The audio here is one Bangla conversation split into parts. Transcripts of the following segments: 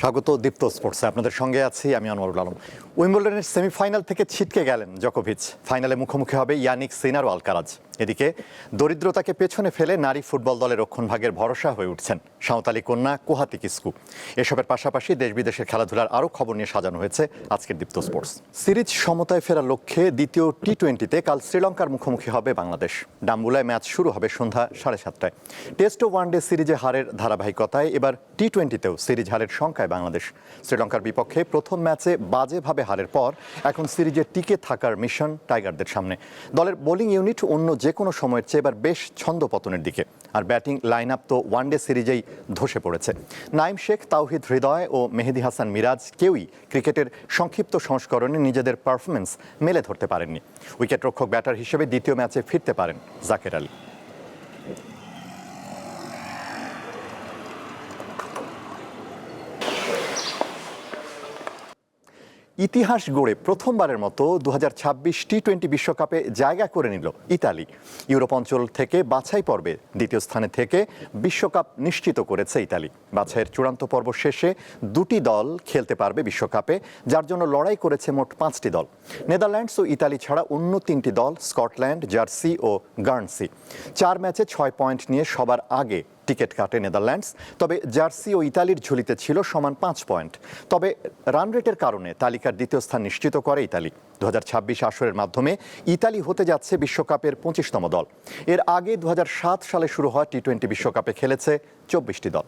স্বাগত দীপ্ত স্পোর্টসে। আপনাদের সঙ্গে আছি আমি আনোয়ারুল আলম। উইম্বলডনের সেমিফাইনাল থেকে ছিটকে গেলেন জকোভিচ। ফাইনালে মুখোমুখি হবে ইয়ানিক সিনার ও আলকারাজ। এদিকে দরিদ্রতাকে পেছনে ফেলে নারী ফুটবল দলের রক্ষণভাগের ভরসা হয়ে উঠছেন সাঁওতালি কন্যা কুহাতি কিস্কু। এসবের পাশাপাশি দেশ বিদেশের খেলাধুলার আরও খবর নিয়ে সাজানো হয়েছে আজকের দীপ্ত স্পোর্টস। সিরিজ সমতায় ফেরার লক্ষ্যে দ্বিতীয় টি টোয়েন্টিতে কাল শ্রীলঙ্কার মুখোমুখি হবে বাংলাদেশ। ডাম্বুলায় ম্যাচ শুরু হবে সন্ধ্যা সাড়ে সাতটায়। টেস্ট ও ওয়ানডে সিরিজে হারের ধারাবাহিকতায় এবার টি টোয়েন্টিতেও সিরিজ হারের সংখ্যায় বাংলাদেশ। শ্রীলঙ্কার বিপক্ষে প্রথম ম্যাচে বাজেভাবে হারের পর এখন সিরিজে টিকে থাকার মিশন টাইগারদের সামনে। দলের বোলিং ইউনিট অন্য যে কোনো সময়ের চেয়ে এবার বেশ ছন্দপতনের দিকে। আর ব্যাটিং লাইন আপ তো ওয়ানডে সিরিজেই ধসে পড়েছে। নাইম শেখ, তাওহিদ হৃদয় ও মেহেদি হাসান মিরাজ কেউই ক্রিকেটের সংক্ষিপ্ত সংস্করণে নিজেদের পারফরমেন্স মেলে ধরতে পারেননি। উইকেট রক্ষক ব্যাটার হিসেবে দ্বিতীয় ম্যাচে ফিরতে পারেন জাকের আলী। ইতিহাস গড়ে প্রথমবারের মতো দু হাজার ছাব্বিশ টি টোয়েন্টি বিশ্বকাপে জায়গা করে নিল ইতালি। ইউরোপ অঞ্চল থেকে বাছাই পর্বে দ্বিতীয় স্থানে থেকে বিশ্বকাপ নিশ্চিত করেছে ইতালি। বাছাইয়ের চূড়ান্ত পর্ব শেষে দুটি দল খেলতে পারবে বিশ্বকাপে, যার জন্য লড়াই করেছে মোট পাঁচটি দল। নেদারল্যান্ডস ও ইতালি ছাড়া অন্য তিনটি দল স্কটল্যান্ড, জার্সি ও গার্নসি। চার ম্যাচে ছয় পয়েন্ট নিয়ে সবার আগে টিকিট কাটে নেদারল্যান্ডস, তবে জার্সি ও ইতালির ঝুলিতে ছিল সমান পাঁচ পয়েন্ট। তবে রান রেটের কারণে তালিকার দ্বিতীয় স্থান নিশ্চিত করে ইতালি। দু আসরের মাধ্যমে ইতালি হতে যাচ্ছে বিশ্বকাপের পঁচিশতম দল। এর আগে দু হাজার সাত সালে শুরু হওয়া টি টোয়েন্টি বিশ্বকাপে খেলেছে চব্বিশটি দল।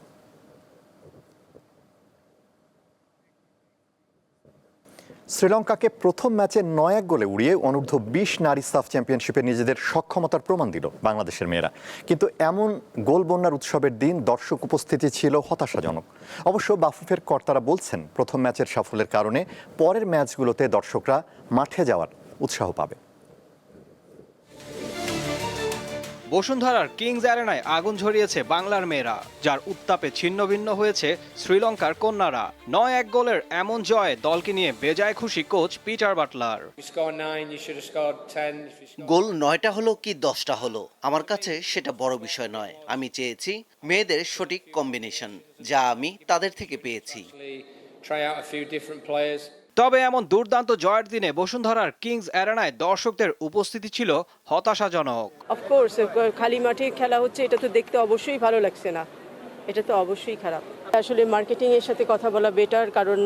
শ্রীলঙ্কাকে প্রথম ম্যাচে নয় এক গোলে উড়িয়ে অনূর্ধ্ব বিশ নারী সাফ চ্যাম্পিয়নশিপে নিজেদের সক্ষমতার প্রমাণ দিল বাংলাদেশের মেয়েরা। কিন্তু এমন গোল বন্যার উৎসবের দিন দর্শক উপস্থিতি ছিল হতাশাজনক। অবশ্য বাফুফের কর্তারা বলছেন, প্রথম ম্যাচের সাফল্যের কারণে পরের ম্যাচগুলোতে দর্শকরা মাঠে যাওয়ার উৎসাহ পাবে। বসুন্ধরার কিংস অ্যারেনায় আগুন ঝরিয়েছে বাংলার মেয়েরা যার উত্তাপে ছিন্নভিন্ন হয়েছে শ্রীলঙ্কার কন্যারা। নয় এক গোলের এমন জয়ে দলকে নিয়ে বেজায় খুশি কোচ পিটার বাটলার. গোল নয়টা হলো কি দশটা হলো? আমার কাছে সেটা বড় বিষয় নয়। আমি চেয়েছি মেয়েদের সঠিক কম্বিনেশন যা আমি তাদের থেকে পেয়েছি। Try out a few different players. তবে এমন দুর্দান্ত জয়ের দিনে বসুন্ধরার কিংস অ্যারেনায় দর্শকদের উপস্থিতি ছিল হতাশাজনক। অফকোর্স খালি মাঠে খেলা হচ্ছে, এটা তো দেখতে অবশ্যই ভালো লাগছে না। এটা তো অবশ্যই খারাপ। আসলে মার্কেটিং এর সাথে কথা বলা বেটার কারণ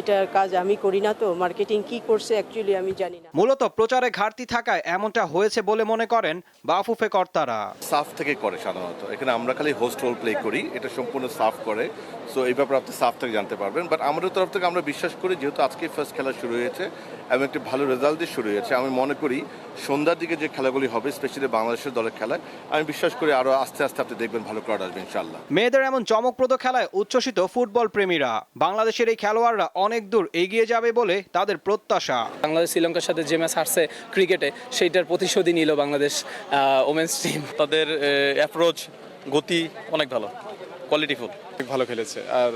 এটার কাজ আমি করি না তো। মার্কেটিং কি করছে অ্যাকচুয়ালি আমি জানি না। মূলত প্রচারে ঘাটতি থাকায় এমনটা হয়েছে বলে মনে করেন বাফুফে কর্তারা। সাফ থেকে করে সাধারণত। এখানে আমরা খালি হোস্ট রোল প্লে করি এটা সম্পূর্ণ সাফ করে। সো এই ব্যাপারে আপনি সাফ থেকে জানতে পারবেন। বাট আমাদের তরফ থেকে আমরা বিশ্বাস করি যেহেতু আজকে ফার্স্ট খেলা শুরু হয়েছে এবং একটি ভালো রেজাল্ট দিয়ে শুরু হয়েছে। আমি মনে করি সন্ধ্যার দিকে যে খেলাগুলি হবে স্পেশালি বাংলাদেশের দলের খেলায় আমি বিশ্বাস করি আরও আস্তে আস্তে আপনি দেখবেন ভালো ক্রাউড আসবে ইনশাল্লাহ মেয়েদের এমন চমকপ্রদ খেলায় উচ্ছ্বসিত ফুটবল প্রেমীরা। বাংলাদেশের এই খেলোয়াড়রা অনেক দূর এগিয়ে যাবে বলে তাদের প্রত্যাশা। বাংলাদেশ শ্রীলঙ্কার সাথে যে ম্যাচ হারছে ক্রিকেটে সেইটার প্রতিশোধই নিল বাংলাদেশ ওমেন্স টিম তাদের অ্যাপ্রোচ গতি অনেক ভালো। কোয়ালিটিফুল ভালো খেলেছে। আর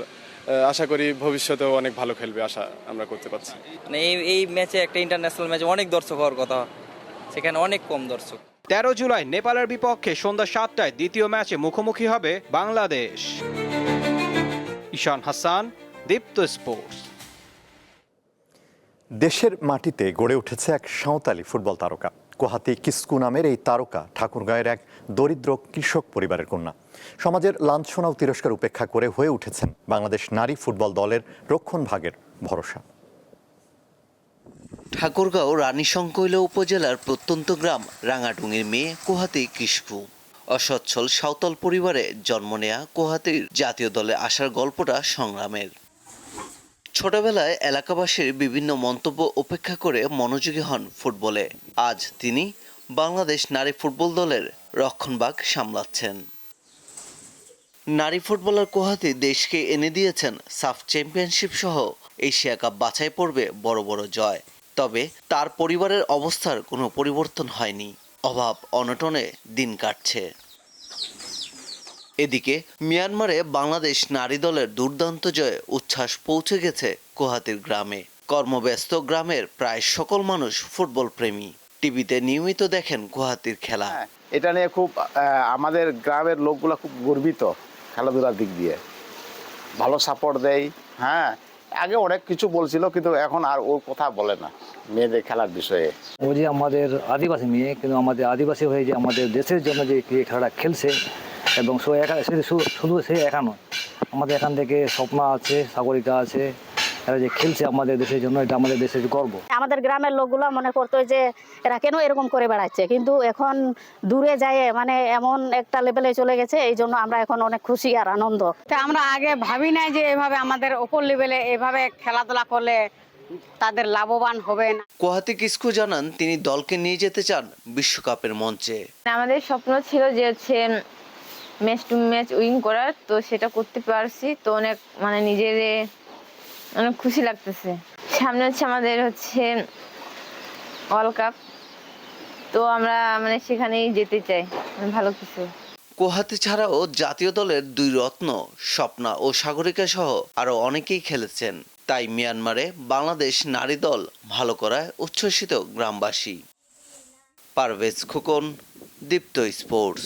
আশা করি ভবিষ্যতেও অনেক ভালো খেলবে আশা আমরা করতে পারছি। মানে এই এই ম্যাচে একটা ইন্টারন্যাশনাল ম্যাচে অনেক দর্শক হওয়ার কথা। সেখানে অনেক কম দর্শক। তেরো জুলাই নেপালের বিপক্ষে সন্ধ্যা সাতটায় দ্বিতীয় ম্যাচে মুখোমুখি হবে বাংলাদেশ। ঈশান হাসান দীপ্ত স্পোর্টস। দেশের মাটিতে গড়ে উঠেছে এক সাঁওতালি ফুটবল তারকা। কোহাতি কিস্কু নামের এই তারকা ঠাকুরগাঁয়ের এক দরিদ্র কৃষক পরিবারের কন্যা। সমাজের লাঞ্ছনা ও তিরস্কার উপেক্ষা করে হয়ে উঠেছেন বাংলাদেশ নারী ফুটবল দলের রক্ষণ ভাগের ভরসা। ঠাকুরগাঁও রানীশঙ্কৈল উপজেলার প্রত্যন্ত গ্রাম রাঙাডুঙির মেয়ে কোহাতি কিস্কু অসচ্ছল সাঁওতাল পরিবারে জন্ম নেয়া কোহাতির জাতীয় দলে আসার গল্পটা সংগ্রামের। ছোটবেলায় এলাকাবাসীর বিভিন্ন মন্তব্য উপেক্ষা করে মনোযোগী হন ফুটবলে। আজ তিনি বাংলাদেশ নারী ফুটবল দলের রক্ষণভাগ সামলাচ্ছেন। নারী ফুটবলার কোহাতি দেশকে এনে দিয়েছেন সাফ চ্যাম্পিয়নশিপ সহ এশিয়া কাপ বাছাই পড়বে বড় বড় জয়। তবে তার পরিবারের অবস্থার কোনো পরিবর্তন হয়নি। অভাব অনটনে দিন কাটছে। এদিকে মিয়ানমারে বাংলাদেশ নারী দলের দুর্দান্ত জয়ে উচ্ছ্বাস পৌঁছে গেছে কোহাতির গ্রামে। কর্মব্যস্ত গ্রামের প্রায় সকল মানুষ ফুটবল প্রেমী টিভিতে নিয়মিত দেখেন গুয়াহাটির খেলা। এটা নিয়ে খুব আমাদের গ্রামের লোকগুলা খুব গর্বিত খেলাধুলার দিক দিয়ে। ভালো সাপোর্ট দেয়। হ্যাঁ আগে অনেক কিছু বলছিল কিন্তু এখন আর ওর কথা বলে না মেয়েদের খেলার বিষয়ে। ও যে আমাদের আদিবাসী মেয়ে কিন্তু আমাদের আদিবাসী হয়ে যে আমাদের দেশের জন্য যে ক্রিকেট খেলাটা খেলছে এবং সে একা শুধু সে একা নয়। আমাদের এখান থেকে স্বপ্না আছে সাগরিকা আছে এরা যে খেলছে আমাদের দেশের জন্য এটা আমাদের দেশের গর্ব। আমাদের গ্রামের লোকগুলো মনে করতো যে এরা কেন এরকম করে বেড়াচ্ছে? কিন্তু এখন দূরে যায় মানে এমন একটা লেভেলে চলে গেছে এই জন্য আমরা এখন অনেক খুশি আর আনন্দ। আমরা আগে ভাবি নাই যে এভাবে আমাদের ওপর লেভেলে এভাবে খেলাধুলা করলে তাদের লাভবান হবে না। কোহাতি কিস্কু জানান তিনি দলকে নিয়ে যেতে চান বিশ্বকাপের মঞ্চে। আমাদের স্বপ্ন ছিল যে হচ্ছে ম্যাচ টু ম্যাচ উইন করার, তো সেটা করতে পারছি। তো অনেক মানে নিজের অনেক খুশি লাগতেছে। সামনে হচ্ছে আমাদের হচ্ছে ওয়ার্ল্ড কাপ তো আমরা মানে সেখানেই যেতে চাই। মানে ভালো কিছু। কোহাতি ছাড়াও জাতীয় দলের দুই রত্ন, স্বপ্না ও সাগরিকা সহ আরও অনেকেই খেলেছেন। তাই মিয়ানমারে বাংলাদেশ নারী দল ভালো করায় উচ্ছ্বসিত গ্রামবাসী। পারভেজ খোকন, দীপ্ত স্পোর্টস।